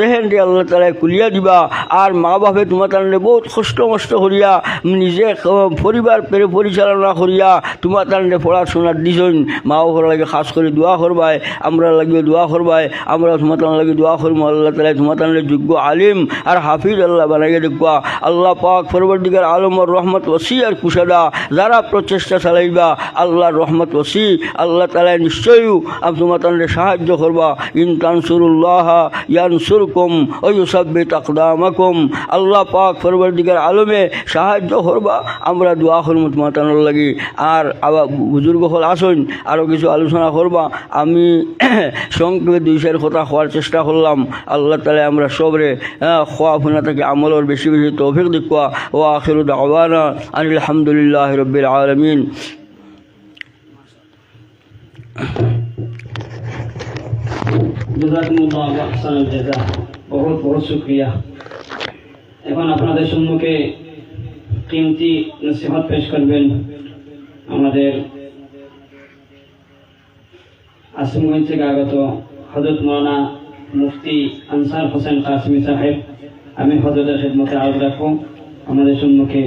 যেহেন আল্লাহ তালা কুলিয়া দিবা, আর মা বাপে তোমার তাহলে বহুত কষ্ট মষ্ট করিয়া, নিজে পরিবার পেরে পরিচালনা করিয়া তোমার তাহলে পড়াশোনার দিছন। মা বাবার লাগে খাস করে দোয়া করবাই, আমরা লাগে দোয়া করবাই, আমরা তোমার তাহলে লাগে দোয়া করব। আল্লাহ তালা তোমার তাহলে যোগ্য আলিম আর হাফিজ আল্লাহ বানাইয়ে দেখবা। আল্লাহ পাক ফরবর্দিগার আলমর রহমত ওসি আর কুশাদা, যারা প্রচেষ্টা চালাইবা, আল্লাহর রহমত ওসি, আল্লাহ তালা নিশ্চয়ই তোমার তাহলে সাহায্য করবা। ইন তানসুরুল্লাহ ইয়ানসুরকুম ওয়ুসাব্বিত আকদামাকুম আল্লাহ পাক ফরবর্দিগার আলমে সাহায্য করবা আমরা দোয়া করব তোমার তানোর লাগি আর আবার বুজুর্গ হল আসুন আরও কিছু আলোচনা করবা আমি সংক্ষেপে দুই চার কথা হওয়ার চেষ্টা করলাম আল্লাহ তালে আমরা সবরে হ্যাঁ, খোয়া ফোনা থেকে আমলের বেশি বেশি তৌফিক দেখুয়া ও আখির দাওয়ানা আলহামদুলিল্লাহ রবিল আলমিন জাযা বহুত বহুত শুকরিয়া। এখন আপনাদের সম্মুখে কিমতি নসিহত পেশ করবেন আমাদের আসিমগঞ্জ থেকে আগত হজরত মৌলানা মুফতি আনসার হোসেন কাসমি সাহেব। আমি হজরতের খেদমতে আরজ রাখব আমাদের সম্মুখে